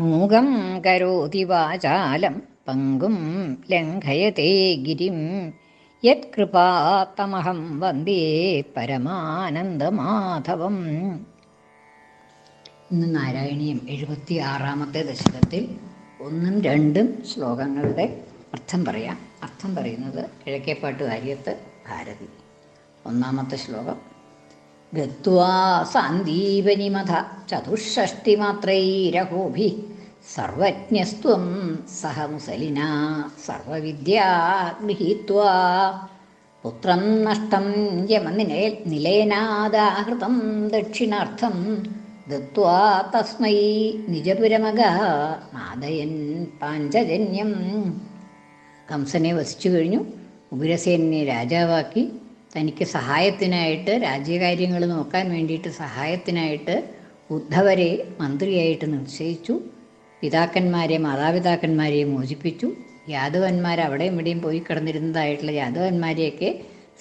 മൂകം കരോതി വാചാലം പങ്കും ലംഘയത്തെ ഗിരിം. യത്കൃപാത്തമഹം വന്ദേ പരമാനന്ദമാധവം. ഇന്ന് നാരായണീയം എഴുപത്തി ആറാമത്തെ ദശകത്തിൽ ഒന്നും രണ്ടും ശ്ലോകങ്ങളുടെ അർത്ഥം പറയാം. അർത്ഥം പറയുന്നത് കിഴക്കേപ്പാട്ട് കാര്യത്ത് ഭാരതി. ഒന്നാമത്തെ ശ്ലോകം. ഗത്വാ സാന്ദീപനിമഥ ചതുഷ്ഷഷ്ടിമാത്രൈരഹോഭി സർവജ്ഞസ്ത്വം സഹ മുസലിന സർവവിദ്യാ ഗൃഹീത്വാ പുത്രം നഷ്ടം യമനിലേ നിലയനാദാഹൃതം ദക്ഷിണാർത്ഥം ദത്വാ തസ്മൈ നിജപുരമക നാദയൻ പാഞ്ചജന്യം. കംസനെ വസിച്ചു കഴിഞ്ഞു. ഉഗ്രസേനെ രാജാവാക്കി. തനിക്ക് സഹായത്തിനായിട്ട് രാജ്യകാര്യങ്ങൾ നോക്കാൻ വേണ്ടിയിട്ട് സഹായത്തിനായിട്ട് ഉദ്ധവരെ മന്ത്രിയായിട്ട് നിശ്ചയിച്ചു. പിതാക്കന്മാരെ മാതാപിതാക്കന്മാരെ മോചിപ്പിച്ചു. യാദവന്മാർ അവിടെ ഇവിടെയും പോയി കിടന്നിരുന്നതായിട്ടുള്ള യാദവന്മാരെയൊക്കെ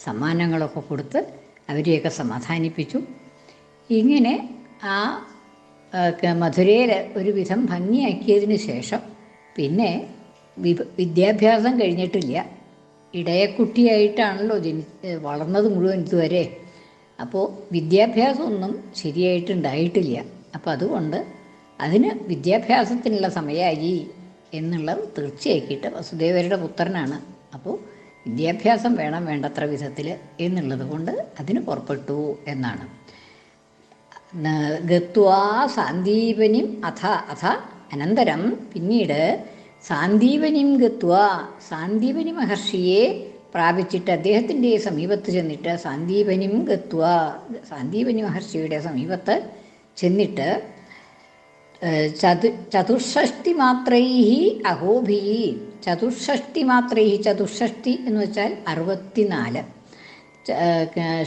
സമ്മാനങ്ങളൊക്കെ കൊടുത്ത് അവരെയൊക്കെ സമാധാനിപ്പിച്ചു. ഇങ്ങനെ ആ മധുരയിൽ ഒരുവിധം ഭംഗിയാക്കിയതിന് ശേഷം പിന്നെ വിദ്യാഭ്യാസം കഴിഞ്ഞിട്ടില്ല. ഇടയക്കുട്ടിയായിട്ടാണല്ലോ ജനി വളർന്നത് മുഴുവൻ ഇതുവരെ. അപ്പോൾ വിദ്യാഭ്യാസമൊന്നും ശരിയായിട്ടുണ്ടായിട്ടില്ല. അപ്പോൾ അതുകൊണ്ട് അതിന് വിദ്യാഭ്യാസത്തിനുള്ള സമയമായി എന്നുള്ളത് തീർച്ചയാക്കിയിട്ട് വസുദേവരുടെ പുത്രനാണ്. അപ്പോൾ വിദ്യാഭ്യാസം വേണം വേണ്ടത്ര വിധത്തിൽ എന്നുള്ളത് കൊണ്ട് അതിന് പുറപ്പെട്ടു എന്നാണ്. ഗത്വാ സാന്ദീപനിം അഥ അഥ അനന്തരം പിന്നീട് സാന്ദീപനിം ഗത്വ സാന്ദീപനി മഹർഷിയെ പ്രാപിച്ചിട്ട് അദ്ദേഹത്തിന്റെ സമീപത്ത് ചെന്നിട്ട് സാന്ദീപനിം ഗത്വ സാന്ദീപനി മഹർഷിയുടെ സമീപത്ത് ചെന്നിട്ട് ചതു ചതുഷ്ഷഷ്ടി മാത്രൈ അഹോഭി ചതുഷ്ഷഷ്ടി മാത്രൈ ചതുഷ്ഷഷ്ടി എന്ന് വെച്ചാൽ അറുപത്തിനാല്.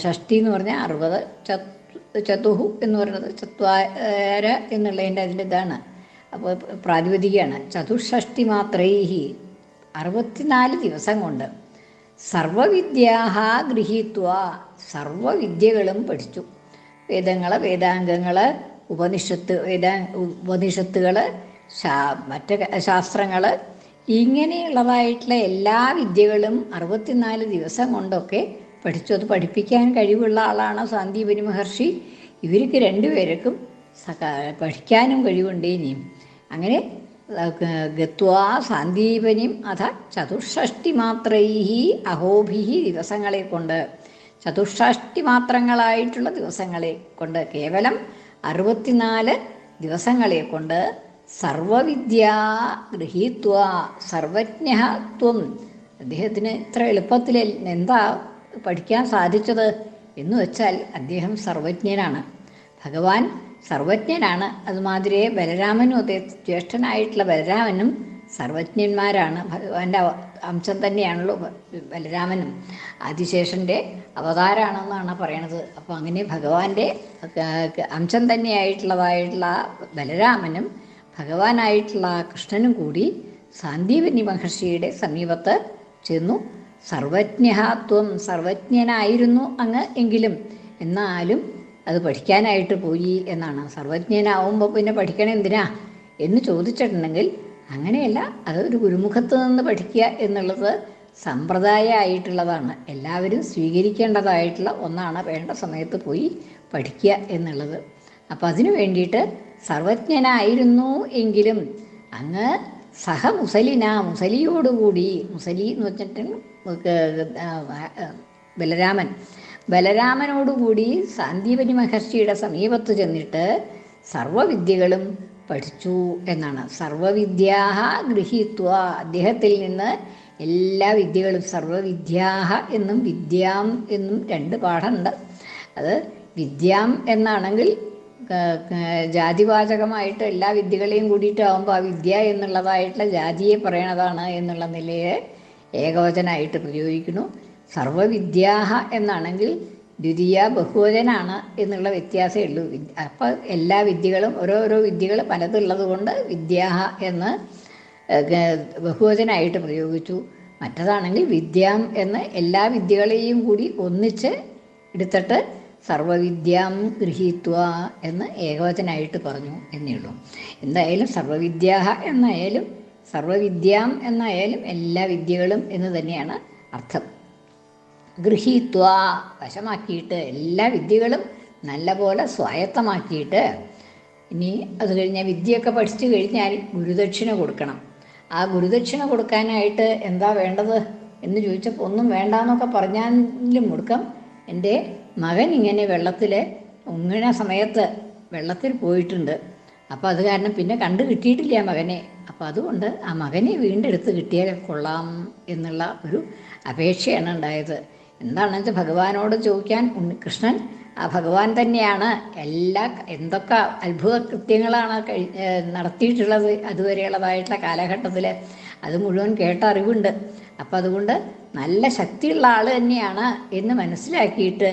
ഷഷ്ടി എന്ന് പറഞ്ഞാൽ അറുപത് ചതുഹു എന്ന് പറയുന്നത് ചത്വാര എന്നുള്ളതിന്റെ അതിന്റെ ഇതാണ്. അപ്പോൾ പ്രാതിപതികയാണ് ചതുഷ്ഷഷ്ടി മാത്രൈഹി അറുപത്തിനാല് ദിവസം കൊണ്ട് സർവവിദ്യാഹ ഗൃഹീത്വ സർവവിദ്യകളും പഠിച്ചു. വേദങ്ങൾ വേദാംഗങ്ങൾ ഉപനിഷത്ത് ഉപനിഷത്തുകൾ ശാ മറ്റ് ശാസ്ത്രങ്ങൾ ഇങ്ങനെയുള്ളതായിട്ടുള്ള എല്ലാ വിദ്യകളും അറുപത്തിനാല് ദിവസം കൊണ്ടൊക്കെ പഠിച്ചു അത് പഠിപ്പിക്കാൻ കഴിവുള്ള ആളാണ് സാന്ദീപനി മഹർഷി. ഇവർക്ക് രണ്ടുപേർക്കും പഠിക്കാനും കഴിവുണ്ടേനിയും അങ്ങനെ ഗത്വാ സാന്ദീപനിയും അഥ ചതുഷ്ഷഷ്ടി മാത്രൈ അഹോഭിഹി ദിവസങ്ങളെ കൊണ്ട്. ചതുഷ്ഷഷ്ടി മാത്രങ്ങളായിട്ടുള്ള ദിവസങ്ങളെ കൊണ്ട് കേവലം അറുപത്തിനാല് ദിവസങ്ങളെ കൊണ്ട് സർവവിദ്യാ ഗൃഹീത്വ സർവജ്ഞത്വം അദ്ദേഹത്തിന് ഇത്ര എളുപ്പത്തിൽ എന്താ പഠിക്കാൻ സാധിച്ചത് എന്ന് വെച്ചാൽ അദ്ദേഹം സർവജ്ഞനാണ്. ഭഗവാൻ സർവജ്ഞനാണ്. അതുമാതിരിയെ ബലരാമനും അദ്ദേഹം ജ്യേഷ്ഠനായിട്ടുള്ള ബലരാമനും സർവജ്ഞന്മാരാണ്. ഭഗവാന്റെ അംശം തന്നെയാണല്ലോ ബലരാമനും. ആദിശേഷന്റെ അവതാരമാണെന്നാണ് പറയണത്. അപ്പോൾ അങ്ങനെ ഭഗവാന്റെ അംശം തന്നെയായിട്ടുള്ളതായിട്ടുള്ള ബലരാമനും ഭഗവാനായിട്ടുള്ള കൃഷ്ണനും കൂടി സാന്ദീപനി മഹർഷിയുടെ സമീപത്ത് ചെന്നു. സർവജ്ഞത്വം സർവജ്ഞനായിരുന്നു അങ്ങ് എങ്കിലും എന്നാലും അത് പഠിക്കാനായിട്ട് പോയി എന്നാണ്. സർവജ്ഞനാവുമ്പോൾ പിന്നെ പഠിക്കണം എന്തിനാ എന്ന് ചോദിച്ചിട്ടുണ്ടെങ്കിൽ അങ്ങനെയല്ല അത് ഒരു ഗുരുമുഖത്ത് നിന്ന് പഠിക്കുക എന്നുള്ളത് സമ്പ്രദായമായിട്ടുള്ളതാണ്. എല്ലാവരും സ്വീകരിക്കേണ്ടതായിട്ടുള്ള ഒന്നാണ് വേണ്ട സമയത്ത് പോയി പഠിക്കുക എന്നുള്ളത്. അപ്പം അതിനു വേണ്ടിയിട്ട് സർവജ്ഞനായിരുന്നു എങ്കിലും അങ്ങ് സഹ മുസലിന മുസലിയോടുകൂടി മുസലി എന്ന് വെച്ചിട്ട് ബലരാമൻ. ബലരാമനോടുകൂടി സാന്ദീപനി മഹർഷിയുടെ സമീപത്ത് ചെന്നിട്ട് സർവവിദ്യകളും പഠിച്ചു എന്നാണ്. സർവവിദ്യാഹ ഗൃഹീത്വ. അദ്ദേഹത്തിൽ നിന്ന് എല്ലാ വിദ്യകളും സർവവിദ്യാഹ എന്നും വിദ്യാം എന്നും രണ്ട് പാഠമുണ്ട്. അത് വിദ്യാം എന്നാണെങ്കിൽ ജാതിവാചകമായിട്ട് എല്ലാ വിദ്യകളെയും കൂടിയിട്ടാവുമ്പോൾ ആ വിദ്യ എന്നുള്ളതായിട്ടുള്ള ജാതിയെ പറയണതാണ് എന്നുള്ള നിലയെ ഏകവചനായിട്ട് പ്രയോഗിക്കുന്നു. സർവവിദ്യാഹ എന്നാണെങ്കിൽ ദ്വിതീയ ബഹുവചനാണ് എന്നുള്ള വ്യത്യാസമേ ഉള്ളൂ. അപ്പം എല്ലാ വിദ്യകളും ഓരോരോ വിദ്യകൾ പലതുള്ളത് കൊണ്ട് വിദ്യ എന്ന് ബഹുവചനായിട്ട് പ്രയോഗിച്ചു. മറ്റതാണെങ്കിൽ വിദ്യാം എന്ന് എല്ലാ വിദ്യകളെയും കൂടി ഒന്നിച്ച് എടുത്തിട്ട് സർവവിദ്യാം ഗൃഹീത്വ എന്ന് ഏകവചനായിട്ട് പറഞ്ഞു എന്നേ ഉള്ളൂ. എന്തായാലും സർവവിദ്യ എന്നായാലും സർവവിദ്യാം എന്നായാലും എല്ലാ വിദ്യകളും എന്ന് തന്നെയാണ് അർത്ഥം. ഗൃഹീത്വ വശമാക്കിയിട്ട് എല്ലാ വിദ്യകളും നല്ലപോലെ സ്വായത്തമാക്കിയിട്ട് ഇനി അത് കഴിഞ്ഞാൽ വിദ്യയൊക്കെ പഠിച്ചു കഴിഞ്ഞാൽ ഗുരുദക്ഷിണ കൊടുക്കണം. ആ ഗുരുദക്ഷിണ കൊടുക്കാനായിട്ട് എന്താ വേണ്ടത് എന്ന് ചോദിച്ചപ്പോൾ ഒന്നും വേണ്ട എന്നൊക്കെ പറഞ്ഞാലും കൊടുക്കാം എന്റെ മകൻ ഇങ്ങനെ വെള്ളത്തിൽ ഉങ്ങണ സമയത്ത് വെള്ളത്തിൽ പോയിട്ടുണ്ട്. അപ്പോൾ അത് കാരണം പിന്നെ കണ്ടു കിട്ടിയിട്ടില്ല മകനെ. അപ്പോൾ അതുകൊണ്ട് ആ മകനെ വീണ്ടെടുത്ത് കിട്ടിയാൽ കൊള്ളാം എന്നുള്ള ഒരു അപേക്ഷയാണ് ഉണ്ടായത്. എന്താണെന്ന് വെച്ചാൽ ഭഗവാനോട് ചോദിക്കാൻ കൃഷ്ണൻ ആ ഭഗവാൻ തന്നെയാണ് എല്ലാ എന്തൊക്കെ അത്ഭുത കൃത്യങ്ങളാണ് കഴി നടത്തിയിട്ടുള്ളത് അതുവരെയുള്ളതായിട്ടുള്ള കാലഘട്ടത്തിൽ അത് മുഴുവൻ കേട്ട അറിവുണ്ട് അപ്പം അതുകൊണ്ട് നല്ല ശക്തിയുള്ള ആൾ തന്നെയാണ് എന്ന് മനസ്സിലാക്കിയിട്ട്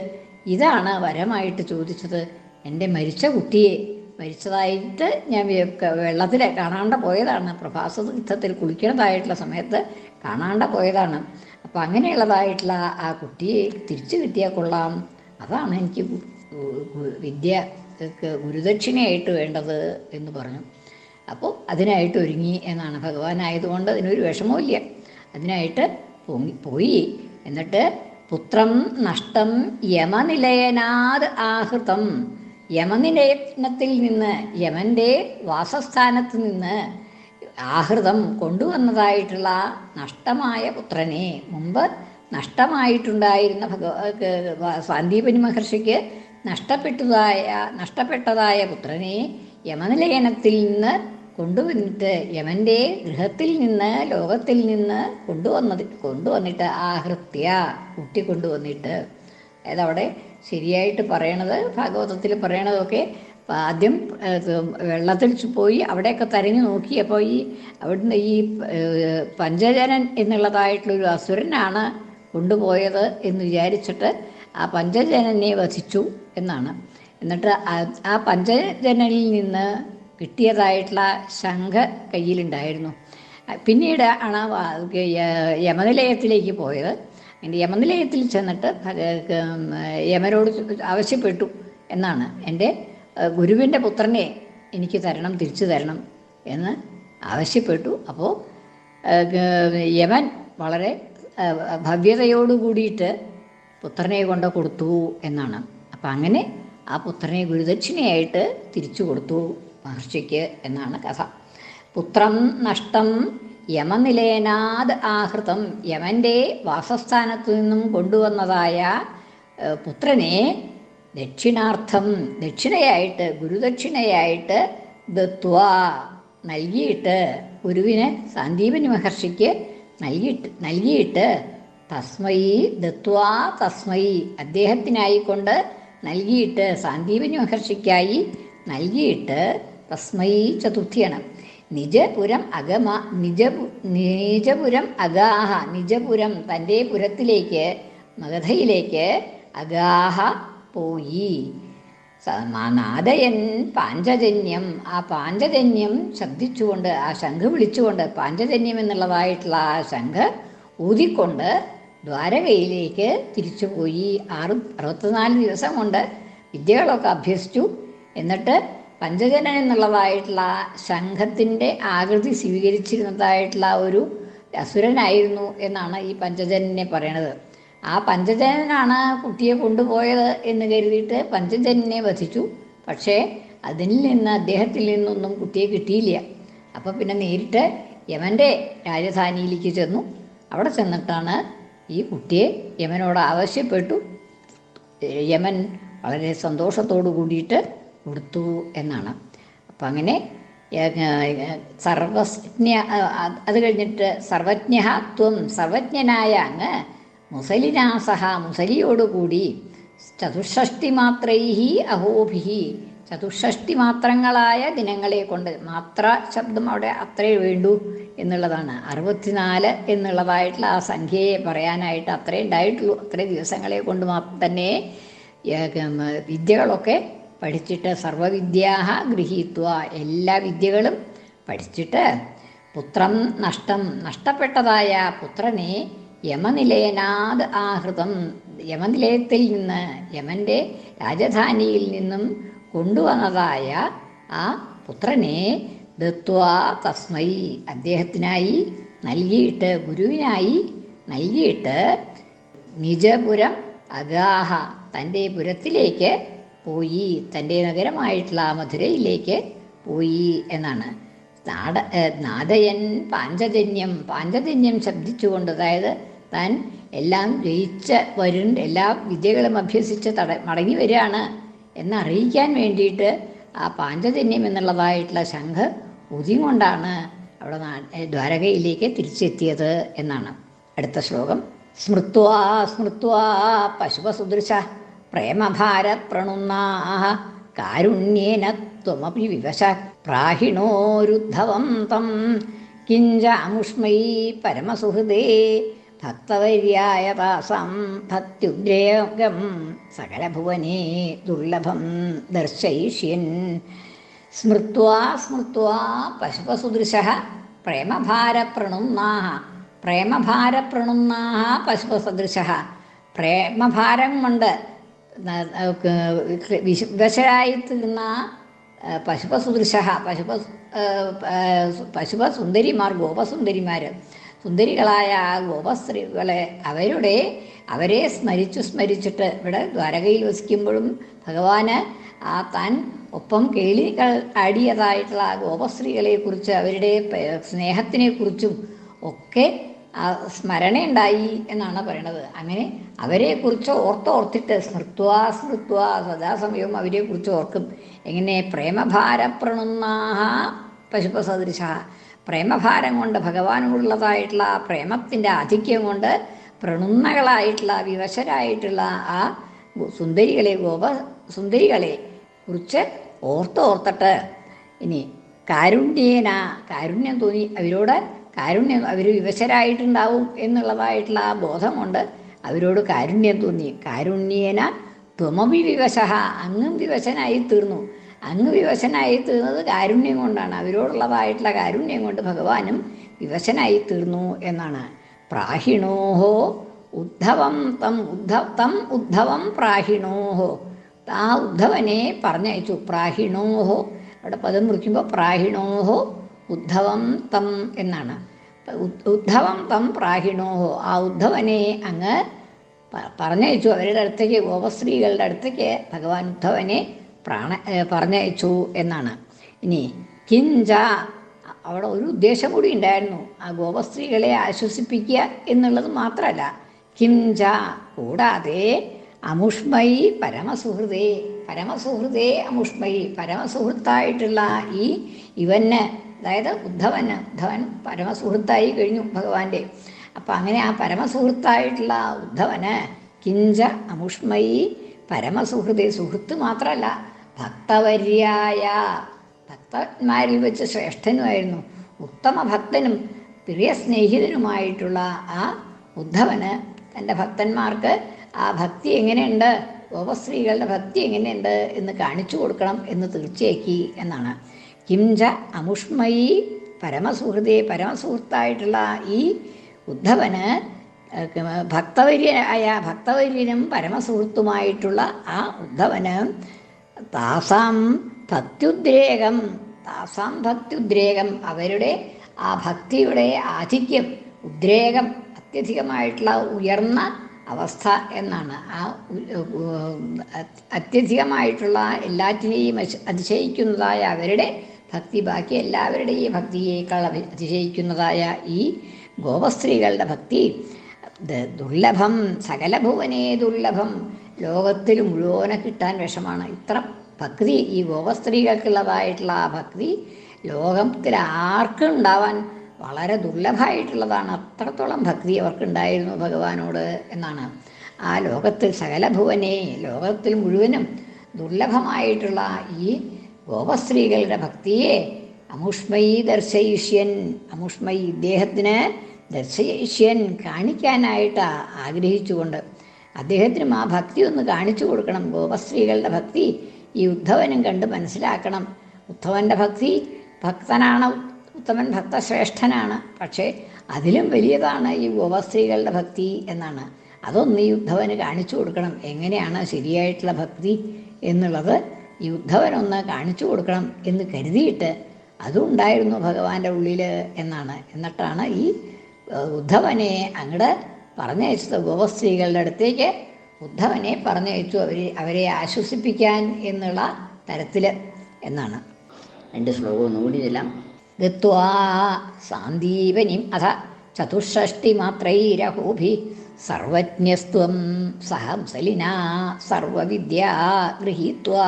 ഇതാണ് വരമായിട്ട് ചോദിച്ചത്. എന്റെ മരിച്ച കുട്ടിയെ മരിച്ചതായിട്ട് ഞാൻ വെള്ളത്തിൽ കാണാണ്ട പോയതാണ്. പ്രഭാസ യുദ്ധത്തിൽ കുളിക്കണതായിട്ടുള്ള സമയത്ത് കാണാണ്ട പോയതാണ്. അപ്പം അങ്ങനെയുള്ളതായിട്ടുള്ള ആ കുട്ടിയെ തിരിച്ചു കിട്ടിയാൽ കൊള്ളാം. അതാണ് എനിക്ക് വിദ്യ ഗുരുദക്ഷിണയായിട്ട് വേണ്ടത് എന്ന് പറഞ്ഞു. അപ്പോൾ അതിനായിട്ട് ഒരുങ്ങി എന്നാണ് ഭഗവാനായതുകൊണ്ട് അതിനൊരു വിഷമവുമില്ല. അതിനായിട്ട് പൊങ്ങി പോയി. എന്നിട്ട് പുത്രം നഷ്ടം യമനിലയനാത് ആഹൃതം. യമനിലയനത്തിൽ നിന്ന് യമന്റെ വാസസ്ഥാനത്ത് നിന്ന് ആഹൃതം കൊണ്ടുവന്നതായിട്ടുള്ള നഷ്ടമായ പുത്രനെ മുമ്പ് നഷ്ടമായിട്ടുണ്ടായിരുന്ന ഭഗവ സാന്ദീപനി മഹർഷിക്ക് നഷ്ടപ്പെട്ടതായ നഷ്ടപ്പെട്ടതായ പുത്രനെ യമനിലയനത്തിൽ നിന്ന് കൊണ്ടുവന്നിട്ട് യമന്റെ ഗൃഹത്തിൽ നിന്ന് ലോകത്തിൽ നിന്ന് കൊണ്ടുവന്നത് കൊണ്ടുവന്നിട്ട് ആഹൃത്യ കൂട്ടിക്കൊണ്ടുവന്നിട്ട്. അതായത് അവിടെ ശരിയായിട്ട് പറയണത് ഭാഗവതത്തിൽ പറയണതൊക്കെ ആദ്യം വെള്ളത്തിൽ പോയി അവിടെയൊക്കെ തരഞ്ഞു നോക്കിയപ്പോൾ ഈ അവിടുന്ന് ഈ പഞ്ചജനൻ എന്നുള്ളതായിട്ടുള്ളൊരു അസുരനാണ് കൊണ്ടുപോയത് എന്ന് വിചാരിച്ചിട്ട് ആ പഞ്ചജനനെ വധിച്ചു എന്നാണ്. എന്നിട്ട് ആ- പഞ്ചജനനിൽ നിന്ന് കിട്ടിയതായിട്ടുള്ള ശംഖ കയ്യിലുണ്ടായിരുന്നു. പിന്നീട് ആണ് യമനിലയത്തിലേക്ക് പോയത്. എന്റെ യമനിലയത്തിൽ ചെന്നിട്ട് യമനോട് ആവശ്യപ്പെട്ടു എന്നാണ് എന്റെ ഗുരുവിന്റെ പുത്രനെ എനിക്ക് തരണം തിരിച്ചു തരണം എന്ന് ആവശ്യപ്പെട്ടു. അപ്പോൾ യമൻ വളരെ ഭവ്യതയോട് കൂടിയിട്ട് പുത്രനെ കൊണ്ട് കൊടുത്തു എന്നാണ്. അപ്പം അങ്ങനെ ആ പുത്രനെ ഗുരുദക്ഷിണയായിട്ട് തിരിച്ചു കൊടുത്തു മഹർഷിക്ക് എന്നാണ് കഥ. പുത്രം നഷ്ടം യമനിലേനാത് ആഹൃതം യമന്റെ വാസസ്ഥാനത്തു നിന്നും കൊണ്ടുവന്നതായ പുത്രനെ ദക്ഷിണാർത്ഥം ദക്ഷിണയായിട്ട് ഗുരുദക്ഷിണയായിട്ട് ദത്വ നൽകിയിട്ട് ഗുരുവിന് സന്ദീപനി മഹർഷിക്ക് നൽകിയിട്ട് നൽകിയിട്ട് തസ്മൈ ദത്വാ തസ്മൈ അദ്ദേഹത്തിനായിക്കൊണ്ട് നൽകിയിട്ട് സാന്ദീപനി മഹർഷിക്കായി നൽകിയിട്ട് തസ്മൈ ചതുർത്ഥിയാണ്. നിജപുരം അഗമ നിജപു നിജപുരം അഗാഹ നിജപുരം തന്റെ പുരത്തിലേക്ക് മഗധയിലേക്ക് അഗാഹ പോയി. സമാനാദയൻ പാഞ്ചജന്യം ആ പാഞ്ചജന്യം ശ്രദ്ധിച്ചുകൊണ്ട് ആ ശംഖ് വിളിച്ചുകൊണ്ട് പാഞ്ചജന്യം എന്നുള്ളതായിട്ടുള്ള ആ ശംഖ് ഊതിക്കൊണ്ട് ദ്വാരകയിലേക്ക് തിരിച്ചുപോയി. ആറ് അറുപത്തിനാല് ദിവസം കൊണ്ട് വിദ്യകളൊക്കെ അഭ്യസിച്ചു. എന്നിട്ട് പഞ്ചജനൻ എന്നുള്ളതായിട്ടുള്ള ശംഖത്തിന്റെ ആകൃതി സ്വീകരിച്ചിരുന്നതായിട്ടുള്ള ഒരു അസുരനായിരുന്നു എന്നാണ് ഈ പഞ്ചജനെ പറയണത്. ആ പഞ്ചജനനാണ് കുട്ടിയെ കൊണ്ടുപോയത് എന്ന് കരുതിയിട്ട് പഞ്ചജനെ വധിച്ചു. പക്ഷേ അതിൽ നിന്ന് അദ്ദേഹത്തിൽ നിന്നൊന്നും കുട്ടിയെ കിട്ടിയില്ല. അപ്പോൾ പിന്നെ നേരിട്ട് യമന്റെ രാജധാനിയിലേക്ക് ചെന്നു. അവിടെ ചെന്നിട്ടാണ് ഈ കുട്ടിയെ യമനോട് ആവശ്യപ്പെട്ടു. യമൻ വളരെ സന്തോഷത്തോടു കൂടിയിട്ട് കൊടുത്തു എന്നാണ്. അപ്പം അങ്ങനെ സർവജ്ഞ അത് കഴിഞ്ഞിട്ട് സർവജ്ഞത്വം സർവജ്ഞനായ അങ്ങ് മുസലിനാസഹ മുസലിയോടുകൂടി ചതുഷ്ഷഷ്ടി മാത്രൈഹി അഹോഭിഹി. ചതുഷ്ഷഷ്ടി മാത്രങ്ങളായ ദിനങ്ങളെ കൊണ്ട് മാത്ര ശബ്ദം അവിടെ അത്രേ വേണ്ടൂ എന്നുള്ളതാണ്. അറുപത്തിനാല് എന്നുള്ളതായിട്ടുള്ള ആ സംഖ്യയെ പറയാനായിട്ട് അത്രേ ഉണ്ടായിട്ടുള്ളൂ. അത്രേ ദിവസങ്ങളെ കൊണ്ട് തന്നെ വിദ്യകളൊക്കെ പഠിച്ചിട്ട് സർവവിദ്യാഹ ഗൃഹീത്വ. എല്ലാ വിദ്യകളും പഠിച്ചിട്ട് പുത്രം നഷ്ടം നഷ്ടപ്പെട്ടതായ പുത്രനെ യമനിലയനാത് ആഹൃതം. യമനിലയത്തിൽ നിന്ന് യമന്റെ രാജധാനിയിൽ നിന്നും കൊണ്ടുവന്നതായ ആ പുത്രനെ ദത്വാ തസ്മൈ. അദ്ദേഹത്തിനായി നൽകിയിട്ട് ഗുരുവിനായി നൽകിയിട്ട് നിജപുരം അഗാഹ തന്റെ പുരത്തിലേക്ക് പോയി. തന്റെ നഗരമായിട്ടുള്ള മധുരയിലേക്ക് പോയി എന്നാണ്. നാട നാദയൻ പാഞ്ചജന്യം പാഞ്ചജന്യം ശബ്ദിച്ചുകൊണ്ട് അതായത് താൻ എല്ലാം ജയിച്ച വരും എല്ലാ വിദ്യകളും അഭ്യസിച്ച് തട മടങ്ങി വരികയാണ് എന്നറിയിക്കാൻ വേണ്ടിയിട്ട് ആ പാഞ്ചജന്യം എന്നുള്ളതായിട്ടുള്ള ശംഖ് ഉതിങ്ങൊണ്ടാണ് അവിടെ ദ്വാരകയിലേക്ക് തിരിച്ചെത്തിയത് എന്നാണ് അടുത്ത ശ്ലോകം. സ്മൃത്വാ സ്മൃത്വാ പശുപസുദൃശ പ്രേമഭാര പ്രണുന്നാഹ കാരുണ്യേന ത്വമപി വിവശ പ്രാഹിണോരുദ്ധവം തം കിഞ്ചാമുഷ്മൈ പരമസുഹൃദേ ഭക്തവര്യായ താസം ഭക്ത്യുദ്രേകം സകലഭുവനേ ദുർലഭം ദർശയിഷ്യൻ. സ്മൃത്വാ സ്മൃത്വാ പശുപസുദൃശ പ്രേമഭാരപ്രണുന്നാഹ പ്രേമഭാരപ്രണുന്നാഹ പശുപസദൃശ. പ്രേമഭാരം കൊണ്ട് ന- ക- വിശ- വിവശരായിത്തീർന്ന പശുപസുദൃശ പശുപ പശുപ സുന്ദരിമാർ ഗോപസുന്ദരിമാർ സുന്ദരികളായ ആ ഗോപസ്ത്രീകളെ അവരുടെ അവരെ സ്മരിച്ചു സ്മരിച്ചിട്ട് ഇവിടെ ദ്വാരകയിൽ വസിക്കുമ്പോഴും ഭഗവാന് ആ താൻ ഒപ്പം കേളികൾ ആടിയതായിട്ടുള്ള ആ ഗോപസ്ത്രീകളെ കുറിച്ച് അവരുടെ സ്നേഹത്തിനെ സ്നേഹത്തിനെക്കുറിച്ചും ഒക്കെ സ്മരണയുണ്ടായി എന്നാണ് പറയണത്. അങ്ങനെ അവരെ അവരെക്കുറിച്ച് ഓർത്തോർത്തിട്ട് സ്മൃത്വ സ്മൃത്വ സദാസമയവും അവരെ കുറിച്ച് ഓർക്കും. എങ്ങനെ പ്രേമഭാരപ്രണുന്നാഹ പശുപസദൃശ. പ്രേമഭാരം കൊണ്ട് ഭഗവാനോടുള്ളതായിട്ടുള്ള ആ പ്രേമത്തിന്റെ ആധിക്യം കൊണ്ട് പ്രണുന്നകളായിട്ടുള്ള വിവശരായിട്ടുള്ള ആ സുന്ദരികളെ ഗോപ സുന്ദരികളെ കുറിച്ച് ഓർത്തോർത്തിട്ട് ഇനി കാരുണ്യേന കാരുണ്യം തോന്നി അവരോട് കാരുണ്യം അവർ വിവശരായിട്ടുണ്ടാവും എന്നുള്ളതായിട്ടുള്ള ആ ബോധം കൊണ്ട് അവരോട് കാരുണ്യം തോന്നി. കാരുണ്യേന ത്വമപി വിവശ. അങ്ങും വിവശനായി തീർന്നു. അങ്ങ് വിവശനായി തീർന്നത് കാരുണ്യം കൊണ്ടാണ്. അവരോടുള്ളതായിട്ടുള്ള കാരുണ്യം കൊണ്ട് ഭഗവാനും വിവശനായി തീർന്നു എന്നാണ്. പ്രാഹിണോഹോ ഉദ്ധവം തം ഉദ്ധ തം ഉദ്ധവം പ്രാഹിണോഹോ. ആ ഉദ്ധവനെ പറഞ്ഞയച്ചു. പ്രാഹിണോഹോ. അവിടെ പദം മുറിക്കുമ്പോൾ പ്രാഹിണോഹോ ഉദ്ധവം തം എന്നാണ്. ഉദ്ധവം തം പ്രാഹിണോ ആ ഉദ്ധവനെ അങ്ങ് പറഞ്ഞയച്ചു. അവരുടെ അടുത്തേക്ക് ഗോപസ്ത്രീകളുടെ അടുത്തേക്ക് ഭഗവാൻ ഉദ്ധവനെ പ്രാണ പറഞ്ഞയച്ചു എന്നാണ്. ഇനി കിഞ്ച അവിടെ ഒരു ഉദ്ദേശം കൂടി ഉണ്ടായിരുന്നു. ആ ഗോപസ്ത്രീകളെ ആശ്വസിപ്പിക്കുക എന്നുള്ളത് മാത്രമല്ല. കിഞ്ച കൂടാതെ അമുഷ്മൈ പരമസുഹൃതേ പരമസുഹൃതേ അമുഷ്മൈ പരമസുഹൃത്തായിട്ടുള്ള ഈ ഇവന് അതായത് ഉദ്ധവന് ഉദ്ധവൻ പരമസുഹൃത്തായി കഴിഞ്ഞു ഭഗവാന്റെ. അപ്പം അങ്ങനെ ആ പരമസുഹൃത്തായിട്ടുള്ള ഉദ്ധവന് കിഞ്ച അമുഷ്മയി പരമസുഹൃതി സുഹൃത്ത് മാത്രമല്ല ഭക്തവര്യായ ഭക്തന്മാരിൽ വെച്ച് ശ്രേഷ്ഠനുമായിരുന്നു. ഉത്തമ ഭക്തനും പ്രിയ സ്നേഹിതനുമായിട്ടുള്ള ആ ഉദ്ധവന് തന്റെ ഭക്തന്മാർക്ക് ആ ഭക്തി എങ്ങനെയുണ്ട് ഗോപസ്ത്രീകളുടെ ഭക്തി എങ്ങനെയുണ്ട് എന്ന് കാണിച്ചു കൊടുക്കണം എന്ന് തീർച്ചയാക്കി എന്നാണ്. കിംജ അമുഷ്മയി പരമസുഹൃതേ പരമസുഹൃത്തായിട്ടുള്ള ഈ ഉദ്ധവന് ഭക്തവര്യായ ഭക്തവര്യനും പരമസുഹൃത്തുമായിട്ടുള്ള ആ ഉദ്ധവന് താസാം ഭക്തിയുദ്രേകം താസാം ഭക്തിയുദ്രേകം അവരുടെ ആ ഭക്തിയുടെ ആധിക്യം ഉദ്രേകം അത്യധികമായിട്ടുള്ള ഉയർന്ന അവസ്ഥ എന്നാണ്. ആ അത്യധികമായിട്ടുള്ള എല്ലാറ്റിനെയും അതിശയിക്കുന്നതായ അവരുടെ ഭക്തി ബാക്കി എല്ലാവരുടെയും ഭക്തിയേക്കാൾ അതിശയിക്കുന്നതായ ഈ ഗോപസ്ത്രീകളുടെ ഭക്തി ദുർലഭം സകല ഭുവനേ ദുർലഭം ലോകത്തിൽ മുഴുവനെ കിട്ടാൻ വിഷമാണ്. ഇത്ര ഭക്തി ഈ ഗോപസ്ത്രീകൾക്കുള്ളതായിട്ടുള്ള ആ ഭക്തി ലോകത്തിൽ ആർക്കും ഉണ്ടാവാൻ വളരെ ദുർലഭമായിട്ടുള്ളതാണ്. അത്രത്തോളം ഭക്തി അവർക്കുണ്ടായിരുന്നു ഭഗവാനോട് എന്നാണ്. ആ ലോകത്തിൽ സകല ഭുവനേ ലോകത്തിൽ മുഴുവനും ദുർലഭമായിട്ടുള്ള ഈ ഗോപസ്ത്രീകളുടെ ഭക്തിയെ അമുഷ്മയി ദർശയിഷ്യൻ അമുഷ്മയി ഇദ്ദേഹത്തിന് ദർശയിഷ്യൻ കാണിക്കാനായിട്ട് ആഗ്രഹിച്ചുകൊണ്ട് അദ്ദേഹത്തിനും ആ ഭക്തി ഒന്ന് കാണിച്ചു കൊടുക്കണം. ഗോപസ്ത്രീകളുടെ ഭക്തി ഈ ഉദ്ധവനും കണ്ട് മനസ്സിലാക്കണം. ഉദ്ധവന്റെ ഭക്തി ഭക്തനാണ് ഉത്തമൻ ഭക്തശ്രേഷ്ഠനാണ്. പക്ഷേ അതിലും വലിയതാണ് ഈ ഗോപസ്ത്രീകളുടെ ഭക്തി എന്നാണ്. അതൊന്ന് ഈ ഉദ്ധവന് കാണിച്ചു കൊടുക്കണം. എങ്ങനെയാണ് ശരിയായിട്ടുള്ള ഭക്തി എന്നുള്ളത് ഈ ഉദ്ധവനൊന്ന് കാണിച്ചു കൊടുക്കണം എന്ന് കരുതിയിട്ട് അതുണ്ടായിരുന്നു ഭഗവാന്റെ ഉള്ളിൽ എന്നാണ്. എന്നിട്ടാണ് ഈ ഉദ്ധവനെ അങ്ങോട്ട് പറഞ്ഞയച്ചത്. ഗോപസ്ത്രീകളുടെ അടുത്തേക്ക് ഉദ്ധവനെ പറഞ്ഞയച്ചു. അവരെ അവരെ ആശ്വസിപ്പിക്കാൻ എന്നുള്ള തരത്തിൽ എന്നാണ്. രണ്ട് ശ്ലോകം ഒന്നുകൂടി ചെല്ലാം ഗത്വാ സാന്ദീപനിം അഥ ചതുഷ്ഷഷ്ടി മാത്രൈരഹോഭി സർവജ്ഞസ്ത്വം സഹംസലിന സർവവിദ്യ ഗൃഹീത്വാ.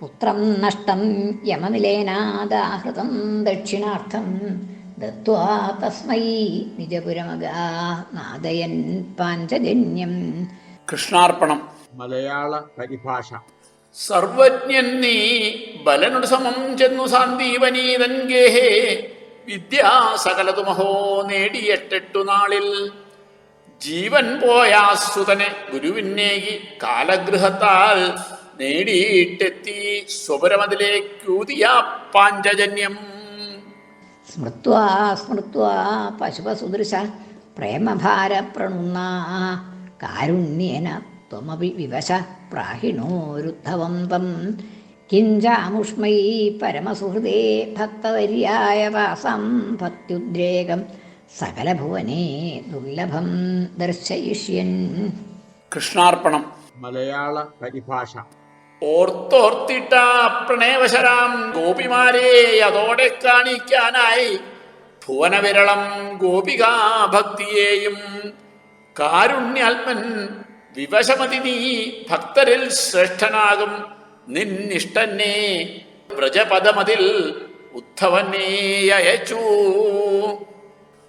പുത്രം നഷ്ടം യമനിലേനാദാഹൃതം ദക്ഷിണാർത്ഥം ദത്വാ തസ്മൈ നിജപുരമഗാ നാദയൻ പാഞ്ചജന്യം. കൃഷ്ണാർപ്പണം. മലയാള പരിഭാഷ. സർവജ്ഞൻ നീ ബലനുട് സമം ചെന്നു സാന്ദീപനീതൻ ഗേഹേ. വിദ്യാ സകലതുമഹോ നേടിയെട്ടെട്ടു നാളിൽ ജീവൻ പോയാസുതനെ ഗുരുവിന്നേകി കാലഗൃഹത്താൽ നേടിയിട്ടെത്തി. സ്വപരമതിലേക്കൂതിയ പാഞ്ചജന്യം. സ്മൃത്വാ സ്മൃത്വാ പശുപസുദൃശ പ്രേമഭാരപ്രണുന്ന കാരുണ്യേന ത്വമപി വിവശ പ്രാഹിണോരുദ്ധവം തം കിഞ്ചാമുഷ്മൈ പരമസുഹൃദേ ഭക്തവര്യായ വാസം ഭക്ത്യുദ്രേകം. സകലഭുവനേ ദുർലഭം ദർശയിഷ്യൻ. കൃഷ്ണാർപ്പണം. മലയാള പരിഭാഷ. ഓർത്തോർത്തിട്ട പ്രണയവശരാം ഗോപിമാരെ അതോടെ കാണിക്കാനായി ഭുവനവിരളം ഗോപികാ ഭക്തിയെയും കാരുണ്യാത്മൻ വിവശമതി നീ ഭക്തരിൽ ശ്രേഷ്ഠനാകും. നിന്നിഷ്ടന്നെ വ്രജപദമതിൽ ഉദ്ധവനേ അയച്ചു.